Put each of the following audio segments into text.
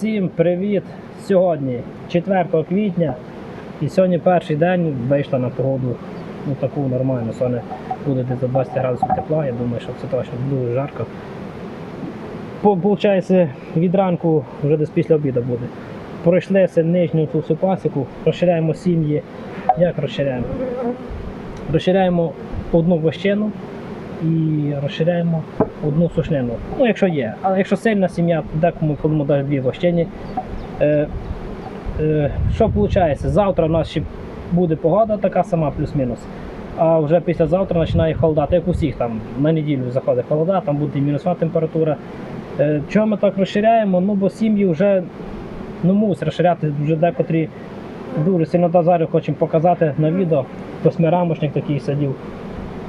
Всім привіт! Сьогодні 4 квітня і сьогодні перший день вийшла на погоду ну, таку нормальну. Сьогодні буде десь за 20 градусів тепла, я думаю, що це точно дуже жарко. Получається, від ранку вже десь після обіду буде. Пройшлися нижню цю всю пасіку, розширяємо сім'ї. Як розширяємо? Розширяємо одну вощину і розширяємо одну сушнину. Ну, якщо є. Але якщо сильна сім'я, декому кому навіть дві вощині. Е, е, що виходить? Завтра в нас ще буде погода така сама, плюс-мінус. А вже післязавтра починає холодати, як у всіх там на неділю заходить холода, там буде і мінусова температура. Е, чого ми так розширяємо? Ну, бо сім'ї вже ну, мусять розширяти вже декотрі дуже сильно да, хочемо показати на відео. Восьмирамочник такий сидів.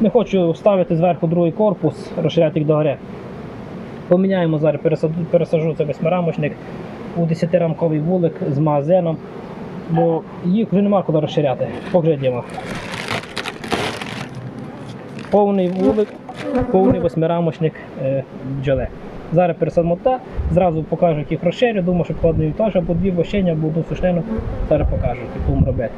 Не хочу ставити зверху другий корпус, розширяти їх догори. Поміняємо зараз, пересаджу, пересаджу цей восьмирамочник у 10-рамковий вулик з магазином, бо їх вже нема куди розширяти. Поглядімо. Повний вулик, повний восьмирамочник е, бджоли. Зараз пересадимо те, зразу покажу, як їх розширю. Думаю, що кладу теж або дві вощення, або одну сушнину. Зараз покажу, як будемо робити.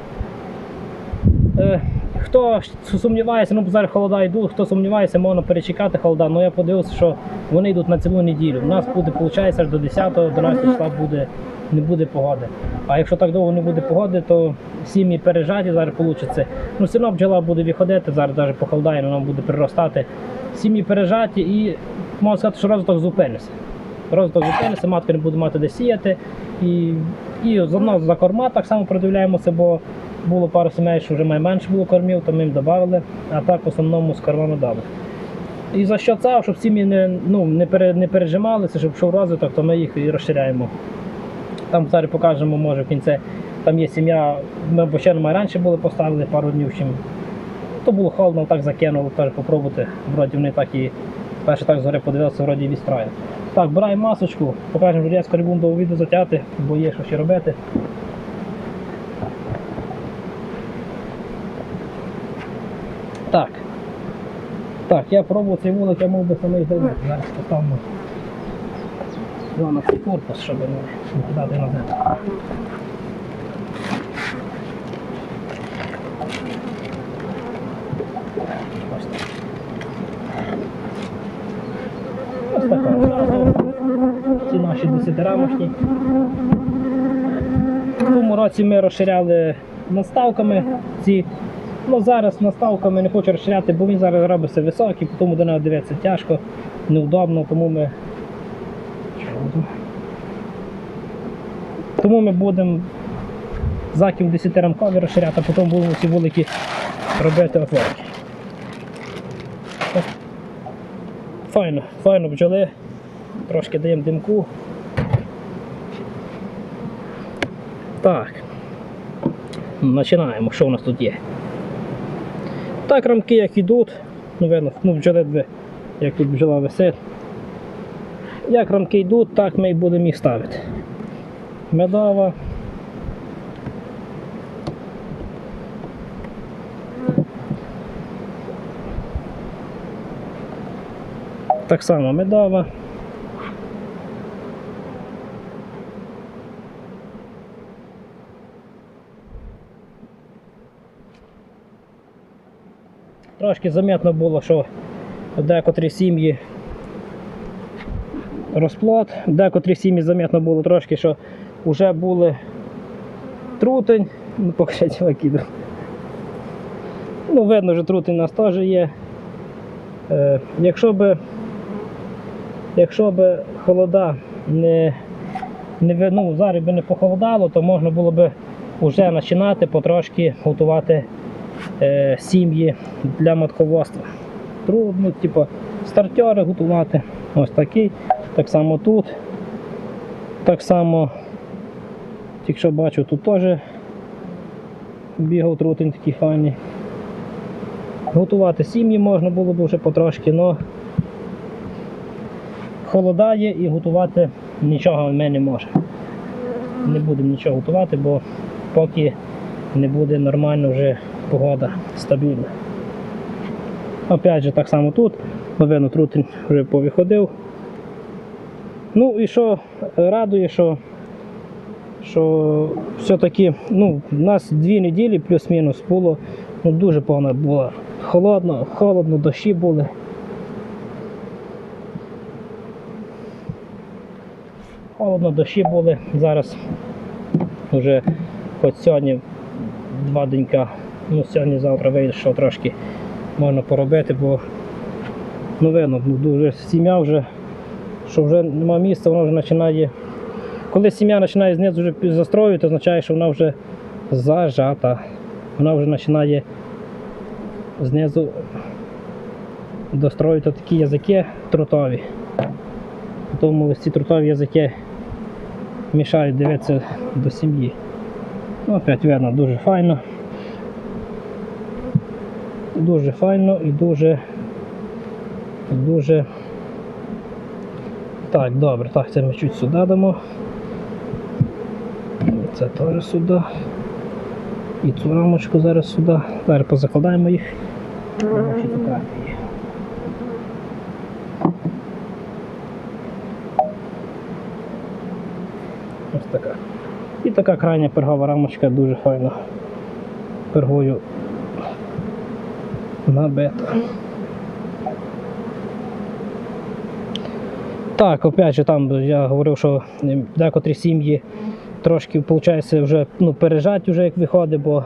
Хто сумнівається, ну зараз холода йдуть, хто сумнівається, можна перечекати холода. Ну я подивився, що вони йдуть на цілу неділю. У нас буде, виходить, аж до 10-11 числа буде, не буде погоди. А якщо так довго не буде погоди, то сім'ї пережаті зараз вийде. Ну, все одно бджола буде виходити, зараз навіть похолодає, вона буде приростати. Сім'ї пережаті і можна сказати, що розвиток зупинився. Розвиток зупинився, матка не буде мати де сіяти. І, і заодно за корма так само продивляємося, бо було пару сімей, що вже найменше було кормів, то ми їм додали, а так в основному з кормами дали. І за що це, щоб сім'ї не, ну, не, пере, не пережималися, щоб йшов розвиток, то ми їх і розширяємо. Там зараз покажемо, може в кінці. Там є сім'я, ми бо ще раніше були поставили пару днів чим. То було холодно, так закинули, теж попробувати. Вроді вони так і перше так згори подивилися, вроді відстраю. Так, бираємо масочку, покажемо не будемо до відео затяти, бо є що ще робити. Так. Так, я пробував цей вулик, я мав би самий зробити. Зараз поставимо його на цей корпус, щоб не кидати назад. Ось так. Така. Ці наші 10-рамочні. В тому році ми розширяли наставками ці. Ну зараз наставками не хочу розширяти, бо він зараз робиться високий, тому до нього дивитися тяжко, неудобно, тому ми. Тому ми будемо заків 10 рамкові розширяти, а потім будемо ці вулики робити отворки. Файно, файно бджоли. Трошки даємо димку. Так. Починаємо, що у нас тут є. Так, рамки як йдуть, ну видно, ну бджоли як тут бджола висить. Як рамки йдуть, так ми і будемо їх ставити. Медова. Так само медова. Трошки замітно було, що декотрі сім'ї розплод, декотрі сім'ї замітно було трошки, що вже були трутень, ну покажіть викиду. Ну, видно, що трутень у нас теж є. Е, якщо би якщо холода не, не ну, зараз би не похолодало, то можна було би вже починати потрошки готувати е, сім'ї для матководства. Трудно, типу, стартери готувати. Ось такий. Так само тут. Так само, якщо бачу, тут теж бігав трутень такий файний. Готувати сім'ї можна було б вже потрошки, але холодає і готувати нічого ми не можемо. Не будемо нічого готувати, бо поки не буде нормально вже погода стабільна. Опять же, так само тут. Новину трутень вже повиходив. Ну і що радує, що що все-таки ну, у нас дві неділі плюс-мінус було ну, дуже погано було. Холодно, холодно, дощі були. Холодно, дощі були. Зараз вже хоч сьогодні два денька, ну сьогодні завтра вийшов трошки можна поробити, бо ну ну, дуже сім'я вже, що вже нема місця, вона вже починає. Коли сім'я починає знизу вже застроювати, означає, що вона вже зажата. Вона вже починає знизу достроювати такі язики трутові. Тому ці трутові язики мішають дивитися до сім'ї. Ну, опять видно, дуже файно. Дуже файно і дуже. Дуже. Так, добре, так, це ми чуть сюди дамо. Це теж сюди. І цю рамочку зараз сюди. Зараз позакладаємо їх. Ось така. І така крайня пергова рамочка дуже файна. Пергою набита. Так, опять же, там я говорив, що декотрі сім'ї трошки, виходить, вже ну, пережать, вже як виходить, бо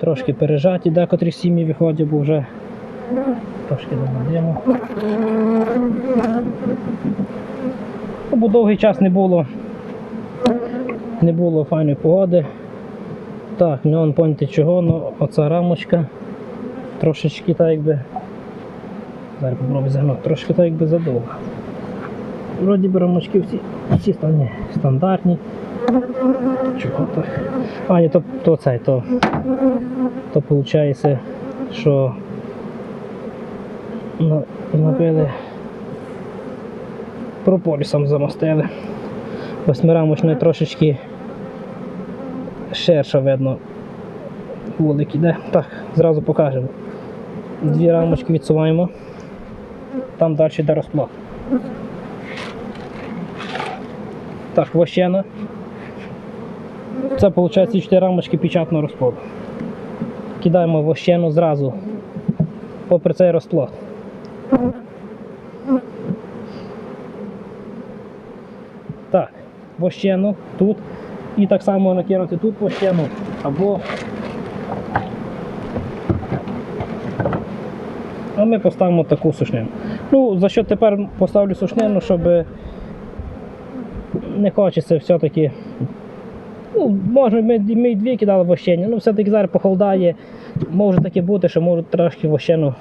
трошки пережаті, декотрі сім'ї виходять, бо вже трошки домадимо. Ну, Бо довгий час не було, не було файної погоди. Так, не он поняти чого, ну оця рамочка трошечки так якби. Зараз попробую загнути, трошки так якби задовго. Вроді би рамочки всі, всі стандартні. Чого так? А, ні, то, то цей, то, то виходить, що на- набили прополісом замостили. Восьмирамочний трошечки ширше видно вулик іде. Так, зразу покажемо. Дві рамочки відсуваємо. Там далі йде розплат. Так, вощена. Це виходить ці чотири рамочки печатного розплоду. Кидаємо вощену зразу попри цей розплод. Так, вощену тут. І так само накинути тут вощену або. А ми поставимо таку сушнину. Ну, за що тепер поставлю сушнину, щоб не хочеться все-таки. Ну, може, ми, ми дві кидали вощення, ну все-таки зараз похолодає. Може таке бути, що можуть трошки вощену.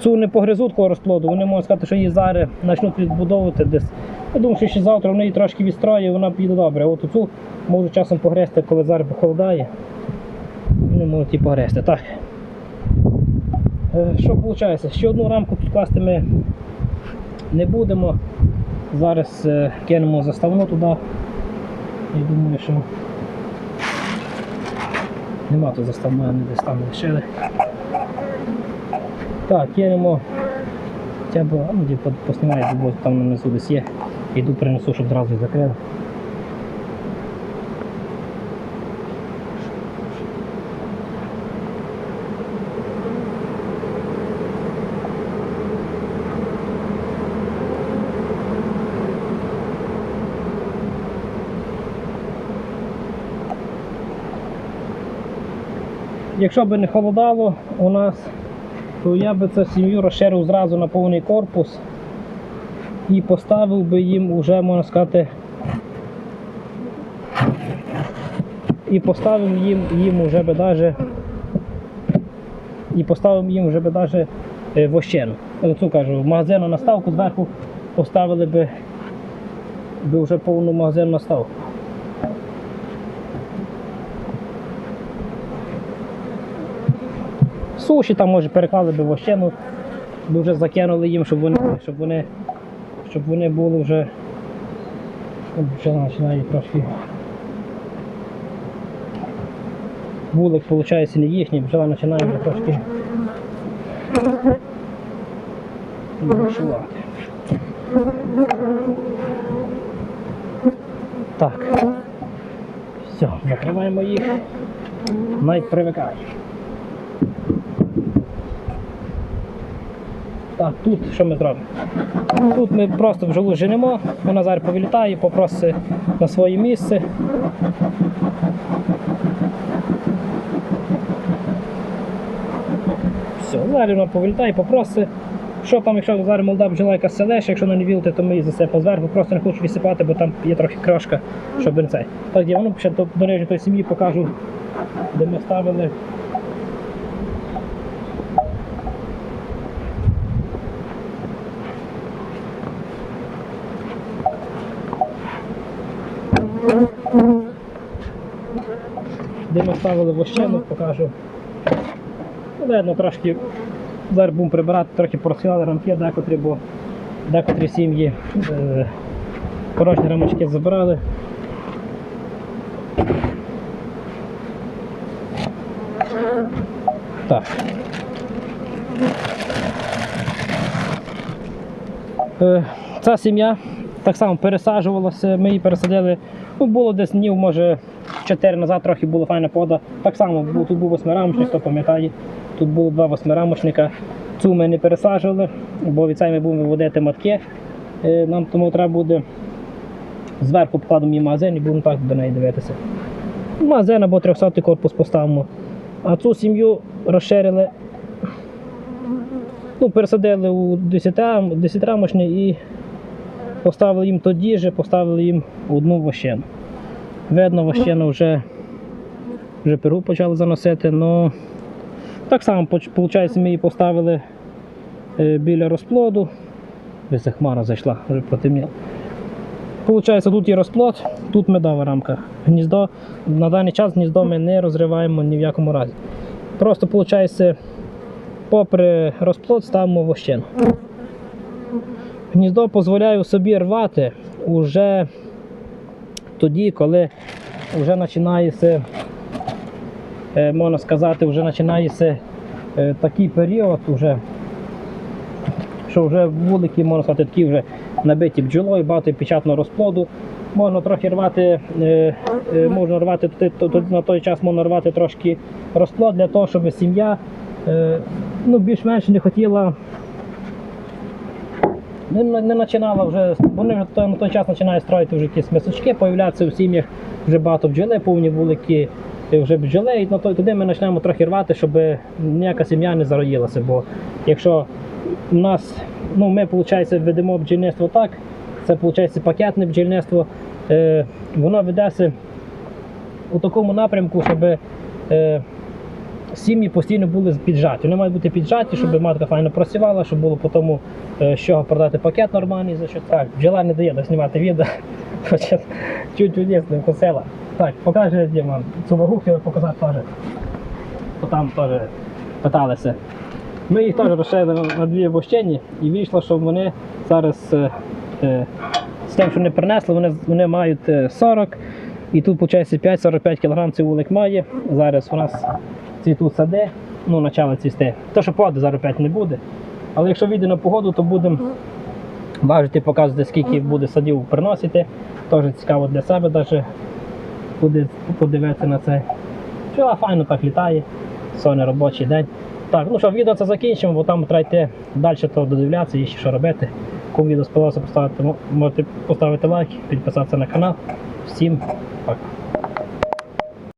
Цю не погризуть такого розплоду, вони можуть сказати, що її зараз почнуть відбудовувати десь. Я думаю, що ще завтра вони її трошки відстроє, вона піде добре. От цю можуть часом погризти, коли зараз похолодає. Вони можуть і погризти. Так. Е, Що виходить? Ще одну рамку підкласти ми не будемо. Зараз е, кинемо заставну туди. Я думаю, що нема тут заставної, вони десь там лишили. Так, кинемо. Хоча б, ну, типу, поснімаю, бо там внизу десь є. Йду принесу, щоб одразу закрили. Якщо б не холодало у нас, то я би цю сім'ю розширив зразу на повний корпус і поставив би їм уже, можна сказати, і поставив їм, їм уже би даже і поставив їм вже би даже е, вощену. Оцю кажу, магазинну наставку зверху поставили би, би вже повну магазинну наставку. Суші там може переклали би вощену, би вже закинули їм, щоб вони, щоб вони, щоб вони були вже, починає трошки. Вулик, виходить, не їхній, бджола починає вже трошки буксувати. Так. Все, закриваємо їх. Навіть привикають. Так, тут що ми зробимо? Тут ми просто бджолу женемо, вона зараз повилітає, попросить на своє місце. Все, зараз вона повилітає, попросить. Що там, якщо зараз молода бджола яка селеш, якщо вона не вілити, то ми її засипемо зверху, просто не хочу висипати, бо там є трохи крошка, щоб не цей. Так, я воно ще до, до речі, той сім'ї покажу, де ми ставили. Ставили вощину, покажу. Ну, видно, трошки зараз будемо прибирати, трохи порозхиляли рамки, декотрі, бо декотрі сім'ї е, порожні рамочки забирали. Так. Е, Ця сім'я так само пересаджувалася, ми її пересадили. Ну, було десь днів, може, 4 назад трохи була файна пода. Так само тут був восьмирамочник, хто пам'ятає. Тут було два восьмирамочника. Цю ми не пересаджували, бо від цієї ми будемо виводити матки. Е, Нам тому треба буде зверху покладемо її магазин і будемо так до неї дивитися. Магазин або 300 корпус поставимо. А цю сім'ю розширили, ну, пересадили у 10 10-рамочний і поставили їм тоді же, поставили їм одну вощину. Видно, вощину вже, вже пергу почали заносити, але так само, виходить, ми її поставили е, біля розплоду. Ця хмара зайшла, вже потемніло. Получається, тут є розплод, тут медова рамка. Гніздо. На даний час гніздо ми не розриваємо ні в якому разі. Просто, виходить, попри розплод ставимо вощину. Гніздо дозволяю собі рвати уже тоді, коли вже починається, е, можна сказати, вже починається е, такий період, уже, що вже вулики, можна сказати, такі вже набиті бджолою, багато печатного розплоду. Можна трохи рвати, е, можна рвати на той час можна рвати трошки розплод для того, щоб сім'я ну, більш-менш не хотіла не, не, починала вже, вони вже на той час починають строїти вже якісь мисочки, появляться в сім'ях вже багато бджоли, повні вулики вже бджоли, і на той, туди ми почнемо трохи рвати, щоб ніяка сім'я не зароїлася. Бо якщо у нас, ну ми, виходить, ведемо бджільництво так, це виходить пакетне бджільництво, е, воно ведеться у такому напрямку, щоб е, сім'ї постійно були піджаті. Вони мають бути піджаті, щоб матка файно працювала, щоб було по тому, е, з чого продати пакет нормальний, за що так. Бджола не дає доснімати відео, хоча чуть не вкусила. Так, покаже Діма, цю вагу хотіли показати теж. Бо там теж питалися. Ми їх теж розширили на- дві вощені і вийшло, що вони зараз е, е, з тим, що вони принесли, вони, вони мають е, 40. І тут, виходить, 5-45 кг цей вулик має. Зараз у нас цвітуть сади, ну, почали цвісти. То, що погоди зараз 5 не буде. Але якщо вийде на погоду, то будемо важити, показувати, скільки буде садів приносити. Теж цікаво для себе навіть буде подивитися на це. Пчела файно так літає, сьогодні робочий день. Так, ну що, відео це закінчимо, бо там треба йти далі то додивлятися і ще що робити. Кому відео сподобалося, поставити, можете поставити лайк, підписатися на канал. Всім пока.